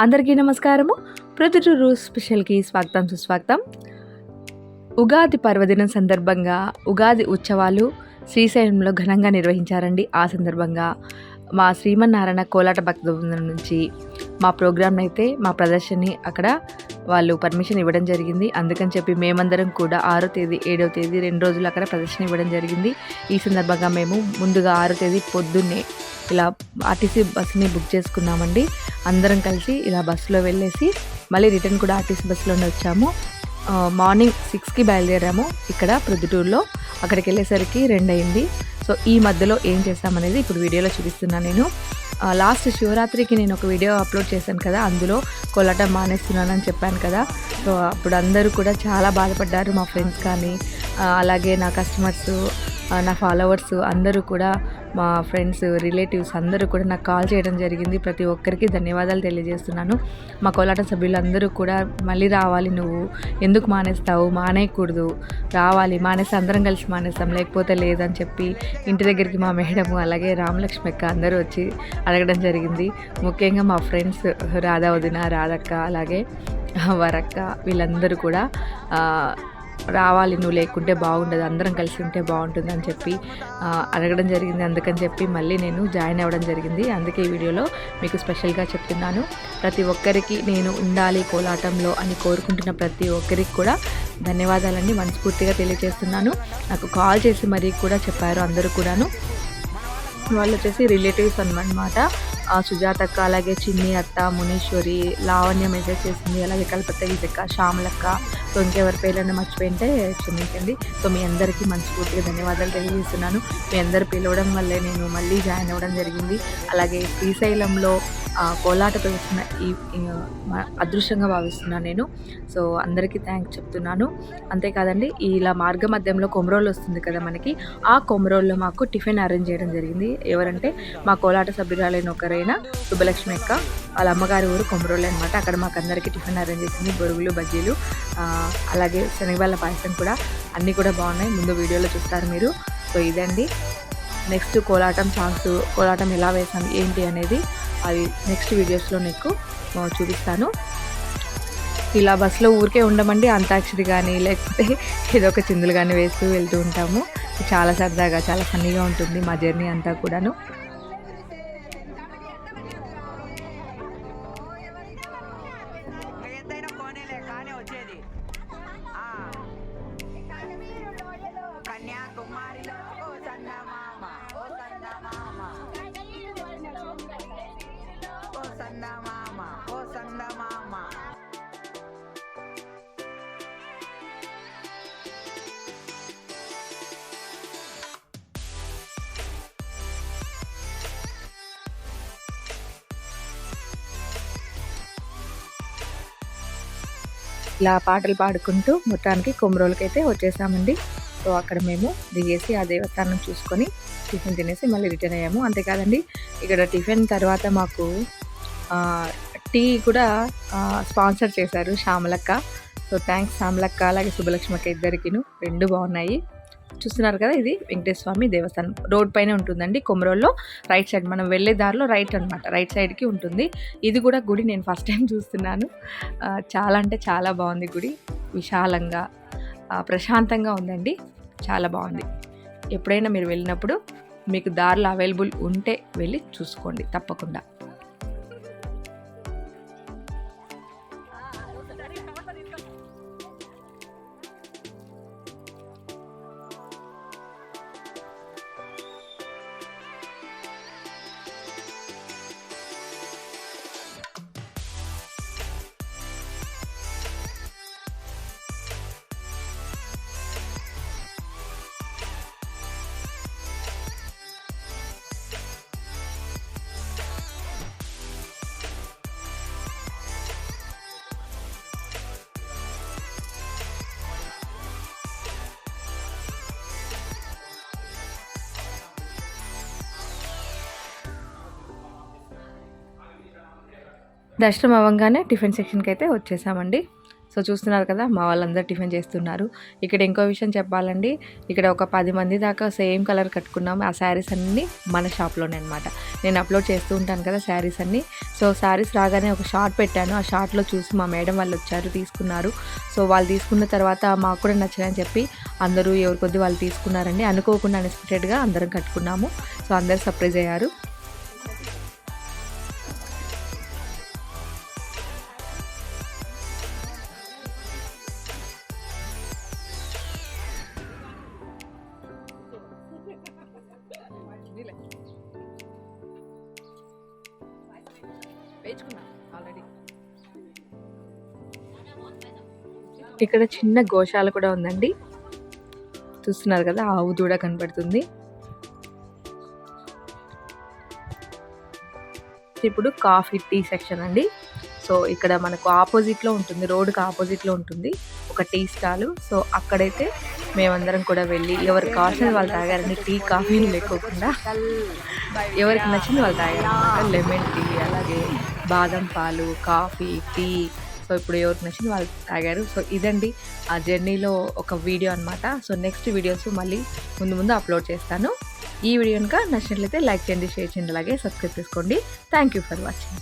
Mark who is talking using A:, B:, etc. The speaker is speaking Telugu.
A: అందరికీ నమస్కారము. ప్రతిరోజు స్పెషల్కి స్వాగతం సుస్వాగతం. ఉగాది పర్వదినం సందర్భంగా ఉగాది ఉత్సవాలు శ్రీశైలంలో ఘనంగా నిర్వహించారండి. ఆ సందర్భంగా మా శ్రీమన్నారాయణ కోలాట భక్త బృందం నుంచి మా ప్రోగ్రామ్ని అయితే మా ప్రదర్శనని అక్కడ వాళ్ళు పర్మిషన్ ఇవ్వడం జరిగింది. అందుకని చెప్పి మేమందరం కూడా ఆరో తేదీ ఏడవ తేదీ రెండు రోజులు అక్కడ ప్రదర్శన ఇవ్వడం జరిగింది. ఈ సందర్భంగా మేము ముందుగా ఆరో తేదీ పొద్దున్నే ఇలా ఆర్టీసీ బస్సుని బుక్ చేసుకున్నామండి. అందరం కలిసి ఇలా బస్సులో వెళ్ళేసి మళ్ళీ రిటర్న్ కూడా ఆర్టీసీ బస్సులోనే వచ్చాము. మార్నింగ్ సిక్స్కి బయలుదేరాము ఇక్కడ ప్రొద్దుటూరులో. అక్కడికి వెళ్ళేసరికి రెండు అయింది సో ఈ మధ్యలో ఏం చేస్తామనేది ఇప్పుడు వీడియోలో చూపిస్తున్నాను నేను. లాస్ట్ శివరాత్రికి నేను ఒక వీడియో అప్లోడ్ చేశాను కదా అందులో కోలాటం మానేస్తున్నానని చెప్పాను కదా. సో అప్పుడు అందరూ కూడా చాలా బాధపడ్డారు మా ఫ్రెండ్స్ కానీ అలాగే నా కస్టమర్స్. నా ఫాలోవర్స్ అందరూ కూడా మా ఫ్రెండ్స్ రిలేటివ్స్ అందరూ కూడా నాకు కాల్ చేయడం జరిగింది. ప్రతి ఒక్కరికి ధన్యవాదాలు తెలియజేస్తున్నాను. మా కోలాట సభ్యులందరూ కూడా మళ్ళీ రావాలి నువ్వు. ఎందుకు మానేస్తావు? మానేయకూడదు. రావాలి. మానేసి అందరం కలిసి మానేస్తాం. లేకపోతే లేదని చెప్పి ఇంటి దగ్గరికి మా మేడము అలాగే రామలక్ష్మి అక్క అందరూ వచ్చి అడగడం జరిగింది. ముఖ్యంగా మా ఫ్రెండ్స్ రాధా వదిన రాధక్క అలాగే వరక్క వీళ్ళందరూ కూడా రావాలి నువ్వు లేకుంటే బాగుండదు అందరం కలిసి ఉంటే బాగుంటుంది అని చెప్పి అడగడం జరిగింది. అందుకని చెప్పి మళ్ళీ నేను జాయిన్ అవ్వడం జరిగింది. అందుకే ఈ వీడియోలో మీకు స్పెషల్గా చెప్తున్నాను. ప్రతి ఒక్కరికి నేను ఉండాలి కోలాటంలో అని కోరుకుంటున్న ప్రతి ఒక్కరికి కూడా ధన్యవాదాలన్నీ మనస్ఫూర్తిగా తెలియజేస్తున్నాను. నాకు కాల్ చేసి మరీ కూడా చెప్పారు అందరూ కూడాను. వాళ్ళు వచ్చేసి రిలేటివ్స్ అనమాట సుజాతక్క అలాగే చిన్ని అత్త మునీశ్వరి లావణ్య మెసేజ్ చేసింది. అలాగే కల్పత్త గీతక్క శ్యామలక్క సో ఇంకెవరి పేర్లను మర్చిపోయింటే క్షమించండి. సో మీ అందరికీ మనస్ఫూర్తిగా ధన్యవాదాలు తెలియజేస్తున్నాను. మీ అందరు పిలవడం వల్లే నేను మళ్ళీ జాయిన్ అవ్వడం జరిగింది. అలాగే శ్రీశైలంలో కోలాట ఈ అదృశ్యంగా అదృష్టంగా భావిస్తున్నాను నేను. సో అందరికీ థ్యాంక్స్ చెప్తున్నాను. అంతేకాదండి ఇలా మార్గ మధ్యంలో కొమరోలు వస్తుంది కదా మనకి ఆ కొమరోల్లో మాకు టిఫిన్ అరేంజ్ చేయడం జరిగింది. ఎవరంటే మా కోలాట సభ్యురాలైన ఒకరైన శుభలక్ష్మి యొక్క వాళ్ళ అమ్మగారి ఊరు కొమరోలు అనమాట అక్కడ మాకు అందరికీ టిఫిన్ అరేంజ్ చేసింది బొరుగులు బజ్జీలు అలాగే శనగబాల పాయసం కూడా అన్నీ కూడా బాగున్నాయి. ముందు వీడియోలో చూస్తారు మీరు. సో ఇదండి. నెక్స్ట్ కోలాటం సాంగ్స్ కోలాటం ఎలా వేసాం ఏంటి అనేది అది నెక్స్ట్ వీడియోస్లో నీకు చూపిస్తాను. ఇలా బస్సులో ఊరికే ఉండమండి అంతాక్షరి కానీ లేకపోతే ఏదో ఒక చిందులు కానీ వేస్తూ వెళ్తూ ఉంటాము. చాలా సరదాగా చాలా ఫన్నీగా ఉంటుంది మా జర్నీ అంతా కూడాను.
B: కానీ వచ్చేది.
A: ఇలా పాటలు పాడుకుంటూ మొత్తానికి కొమరోలకి అయితే వచ్చేసామండి. సో అక్కడ మేము దిగేసి ఆ దేవస్థానం చూసుకొని టిఫిన్ తినేసి మళ్ళీ రిటర్న్ అయ్యాము. అంతేకాదండి ఇక్కడ టిఫిన్ తర్వాత మాకు టీ కూడా స్పాన్సర్ చేశారు శ్యామలక్క. సో థ్యాంక్స్ శ్యామలక్క అలాగే సుబ్బలక్ష్మక్క ఇద్దరికిను. రెండు బాగున్నాయి. చూస్తున్నారు కదా ఇది వెంకటేశ్వర స్వామి దేవస్థానం. రోడ్ పైన ఉంటుందండి కొమరోల్లో. రైట్ సైడ్ మనం వెళ్ళే దారిలో రైట్ అనమాట రైట్ సైడ్కి ఉంటుంది. ఇది కూడా గుడి నేను ఫస్ట్ టైం చూస్తున్నాను. చాలా అంటే చాలా బాగుంది గుడి. విశాలంగా ప్రశాంతంగా ఉందండి. చాలా బాగుంది. ఎప్పుడైనా మీరు వెళ్ళినప్పుడు మీకు దారిలో అవైలబుల్ ఉంటే వెళ్ళి చూసుకోండి తప్పకుండా. దర్శనం అవ్వగానే టిఫిన్ సెక్షన్కి అయితే వచ్చేసామండి. సో చూస్తున్నారు కదా మా వాళ్ళందరూ టిఫిన్ చేస్తున్నారు. ఇక్కడ ఇంకో విషయం చెప్పాలండి. ఇక్కడ ఒక పది మంది దాకా సేమ్ కలర్ కట్టుకున్నాము ఆ శారీస్ అన్నీ మన షాప్లోనే అనమాట నేను అప్లోడ్ చేస్తూ ఉంటాను కదా శారీస్ అన్నీ. సో శారీస్ రాగానే ఒక షార్ట్ పెట్టాను. ఆ షార్ట్లో చూసి మా మేడం వాళ్ళు వచ్చారు తీసుకున్నారు. సో వాళ్ళు తీసుకున్న తర్వాత మాకు కూడా నచ్చని చెప్పి అందరూ ఎవరి కొద్ది వాళ్ళు తీసుకున్నారండి. అనుకోకుండా అన్ఎక్స్పెక్టెడ్గా అందరం కట్టుకున్నాము. సో అందరు సర్ప్రైజ్ అయ్యారు. ఆల్రెడీ. ఇక్కడ చిన్న గోశాల కూడా ఉందండి. చూస్తున్నారు కదా ఆవు దూడ కనబడుతుంది. ఇప్పుడు కాఫీ టీ సెక్షన్ అండి. సో ఇక్కడ మనకు ఆపోజిట్లో ఉంటుంది రోడ్కి ఆపోజిట్లో ఉంటుంది. ఒక టీ స్టాల్. సో అక్కడైతే మేమందరం కూడా వెళ్ళి ఎవరికి కావాల్సిన వాళ్ళు తాగారండి టీ కాఫీని లేకోకుండా ఎవరికి నచ్చింది వాళ్ళు తాగారు. లెమన్ టీ అలాగే బాదం పాలు కాఫీ టీ. సో ఇప్పుడు ఎవరికి నచ్చింది వాళ్ళు తాగారు. సో ఇదండి ఆ జర్నీలో ఒక వీడియో అనమాట సో నెక్స్ట్ వీడియోస్ మళ్ళీ ముందు ముందు అప్లోడ్ చేస్తాను. ఈ వీడియో కనుక నచ్చినట్లయితే లైక్ చేయండి షేర్ చేయండి అలాగే సబ్స్క్రైబ్ చేసుకోండి. Thank you for watching